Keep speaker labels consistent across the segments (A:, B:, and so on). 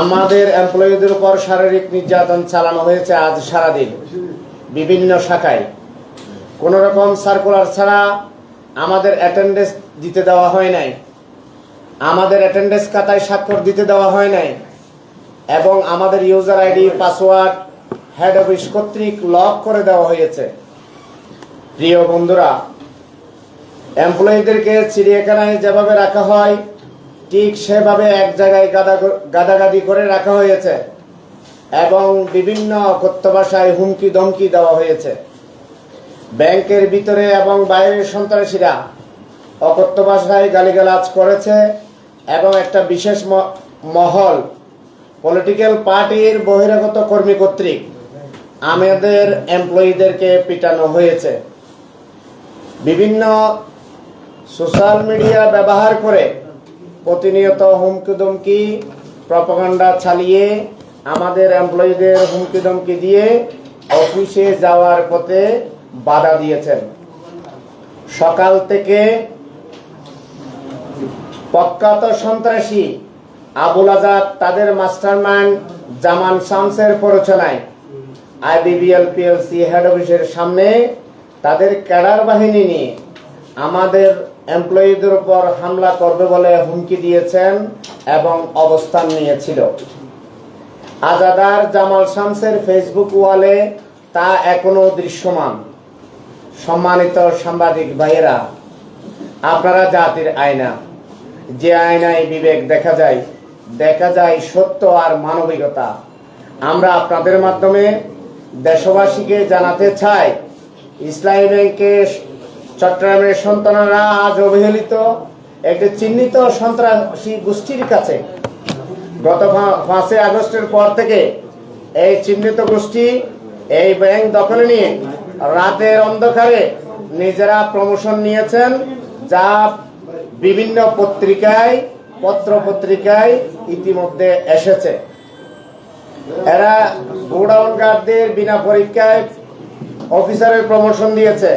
A: আমাদের এমপ্লয়ীদের উপর শারীরিক নির্যাতন চালানো হয়েছে আজ সারাদিন, বিভিন্ন শাখায়। কোনো রকম সার্কুলার ছাড়া আমাদের অ্যাটেন্ডেন্স দিতে দেওয়া হয় নাই। আমাদের অ্যাটেন্ডেন্স খাতায় স্বাক্ষর দিতে দেওয়া হয় নাই। এবং আমাদের user ID password head office কর্তৃক লক করে দেওয়া হয়েছে। প্রিয় বন্ধুরা এমপ্লয়ীদেরকে চিড়িয়াখানায় যেভাবে রাখা হয় ঠিক সেভাবে এক জায়গায় গাদা গাদাগাদি করে রাখা হয়েছে এবং বিভিন্ন অকথ্য ভাষায় হুমকি ধমকি দেওয়া হয়েছে। ব্যাংকের ভিতরে এবং বাইরের সন্ত্রাসীরা অকথ্য ভাষায় গালিগালাজ করেছে এবং একটা বিশেষ মহল পলিটিক্যাল পার্টির বহিরাগত কর্মী কর্তৃক আমাদের এমপ্লয়ীদেরকে পিটানো হয়েছে। বিভিন্ন সোশ্যাল মিডিয়া ব্যবহার করে প্রতিনিয়ত হুমকি ধমকি প্রপাগান্ডা চালিয়ে আমাদের এমপ্লয়ীদের হুমকি ধমকি দিয়ে অফিসে যাওয়ার পথে বাধা দিয়েছেন। সকাল থেকে প্রখ্যাত সন্ত্রাসী আবুল আজাদ, তাদের মাস্টারমাইন্ড জামান শামসের প্ররোচনায় আইবিবিএল পিএলসি হেড অফিসের সামনে তাদের ক্যাডার বাহিনী নিয়ে আমাদের এমপ্লয়ীদের উপর হামলা করবে বলে হুমকি দিয়েছেন এবং অবস্থান নিয়েছিল। আজাদার জামাল শামসের ফেসবুক ওয়ালে তা এখনও দৃশ্যমান। সম্মানিত সাংবাদিক ভাইয়েরা, আপনারা জাতির আয়না। যে আয়নায় বিবেক দেখা যায় দেখা যায় সত্য আর মানবিকতা। আমরা আপনাদের মাধ্যমে দেশবাসীকে জানাতে চাই, ইসলামী ব্যাংকে চট্টগ্রামের সন্তানরা আজ অবহেলিত। একটি চিহ্নিত সন্ত্রাসী গোষ্ঠীর কাছে গত পাঁচই আগস্টের পর থেকে এই চিহ্নিত গোষ্ঠী এই ব্যাংক দখলে নিয়ে রাতের অন্ধকারে নিজেরা প্রমোশন নিয়েছেন, যা বিভিন্ন পত্রিকায় পত্র পত্রিকায় ইতিমধ্যে এসেছে। এরা গোডাউন গার্ডদের বিনা পরীক্ষায় অফিসারের প্রমোশন দিয়েছে।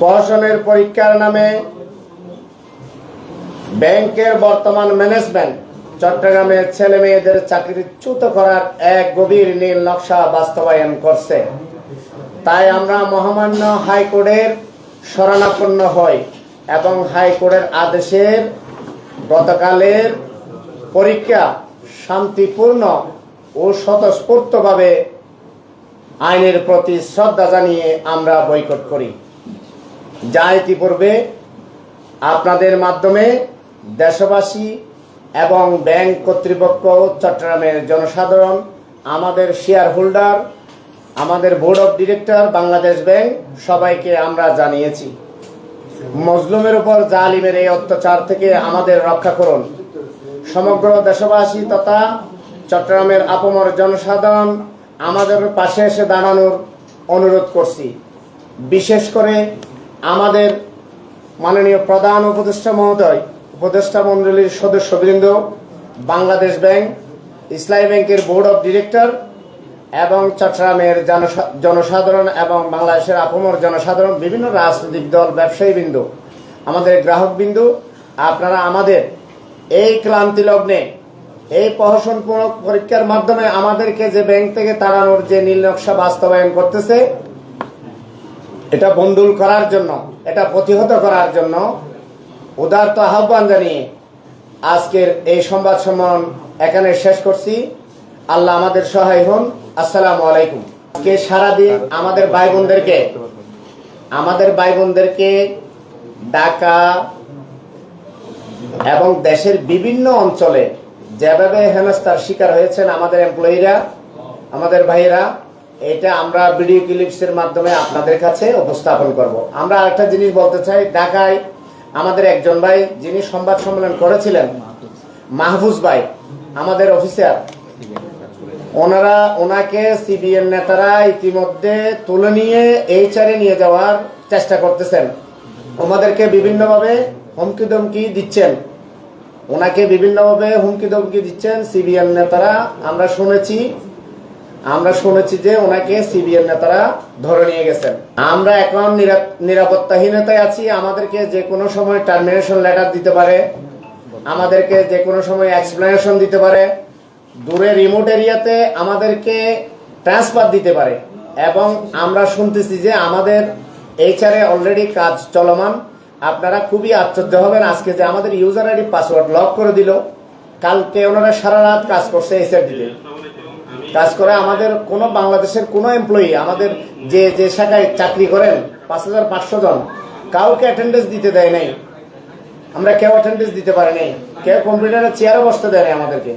A: প্রশাসনের পরীক্ষার নামে ব্যাংকের বর্তমান ম্যানেজমেন্ট চট্টগ্রামের ছেলে মেয়েদের চাকরিচ্যুত করার এক গভীর নীল নকশা বাস্তবায়ন করছে। তাই আমরা মহামান্য হাইকোর্টের শরণাপন্ন হই এবং হাইকোর্টের আদেশের গতকালের পরীক্ষা শান্তিপূর্ণ ও স্বতঃস্ফূর্তভাবে আইনের প্রতি শ্রদ্ধা জানিয়ে আমরা বৈকট করি। যা ইতিপূর্বে আপনাদের মাধ্যমে দেশবাসী এবং ব্যাংক কর্তৃপক্ষ, চট্টগ্রামের জনসাধারণ, আমাদের শেয়ার হোল্ডার আমাদের board of director Bangladesh Bank, সবাইকে আমরা জানিয়েছি। মজলুমের উপর জালিমের এই অত্যাচার থেকে আমাদের রক্ষা করুন। সমগ্র দেশবাসী তথা চট্টগ্রামের আপমর জনসাধারণ, আমাদের পাশে এসে দাঁড়ানোর অনুরোধ করছি। বিশেষ করে আমাদের মাননীয় প্রধান উপদেষ্টা মহোদয়, উপদেষ্টা মণ্ডলীর সদস্যবৃন্দ, বাংলাদেশ ব্যাংক, ইসলামী ব্যাংকের বোর্ড অফ ডিরেক্টর এবং চট্টগ্রামের জনসা- জনসাধারণ এবং বাংলাদেশের আপমর জনসাধারণ, বিভিন্ন রাজনৈতিক দল ব্যবসায়ী বিন্দু আমাদের গ্রাহক বিন্দু আপনারা আমাদের এই ক্লান্তি লগ্নে, এই প্রহসনমূলক পরীক্ষার মাধ্যমে আমাদেরকে যে ব্যাংক থেকে তাড়ানোর যে নীল নকশা বাস্তবায়ন করতেছে এটা বন্ডুল করার জন্য, এটা প্রতিহত করার জন্য উদারত আহ্বান জানিয়ে আজকের এই সংবাদ সম্মেলন এখানে শেষ করছি। আল্লাহ আমাদের সহায় হন। আসসালামু আলাইকুম। আজকে সারাদিন আমাদের ভাই বোনদেরকে আমাদের ভাই বোনদেরকে ঢাকা এবং দেশের বিভিন্ন অঞ্চলে যেভাবে হেনস্থার শিকার হয়েছেন আমাদের এমপ্লয়িরা আমাদের ভাইয়েরা এটা আমরা ভিডিও ক্লিপসের মাধ্যমে আপনাদের কাছে উপস্থাপন করব। আমরা আরেকটা জিনিস বলতে চাই, ঢাকায় আমাদের একজন ভাই যিনি সংবাদ সম্মেলন করেছিলেন, মাহফুজ ভাই, আমাদের অফিসার ওনারা, ওনাকে সিবিএন নেতারা ইতিমধ্যে তুলে নিয়ে এইচআরে নিয়ে যাওয়ার চেষ্টা করতেছেন। আমাদেরকে বিভিন্নভাবে হুমকি ধমকি দিচ্ছেন। ওনাকে বিভিন্নভাবে হুমকি ধমকি দিচ্ছেন সিবিএন নেতারা। আমরা শুনেছি আমরা শুনেছি যে ওনাকে সিবিএন নেতারা ধরে নিয়ে গেছেন। আমরা এখন নিরাপত্তাহীনতায় আছি। আমাদেরকে যে কোনো সময় টার্মিনেশন লেটার দিতে পারে। আমাদেরকে যে কোনো সময় এক্সপ্লেনেশন দিতে পারে। দূরে রিমোট এরিয়াতে আমাদেরকে ট্রান্সফার দিতে পারে। এবং আমরা শুনতেছি যে আমাদের এইচআরে অলরেডি কাজ চলমান। আপনারা খুবই আশ্চর্য হবেন আজকে যে আমাদের ইউজার আইডি পাসওয়ার্ড লক করে দিল। কালকে ওনারা সারা রাত কাজ করছে এইচআর দিতে কাজ করে আমাদের কোনো বাংলাদেশের কোনো এমপ্লয়ি আমাদের যে যে শাখায় চাকরি করেন, পাঁচ হাজার পাঁচশো জন, কাউকে অ্যাটেন্ডেন্স দিতে দেয় নাই। আমরা কেউ অ্যাটেন্ডেন্স দিতে পারি নাই। কেউ কম্পিউটারের চেয়ারে বসতে দেয় নাই আমাদেরকে।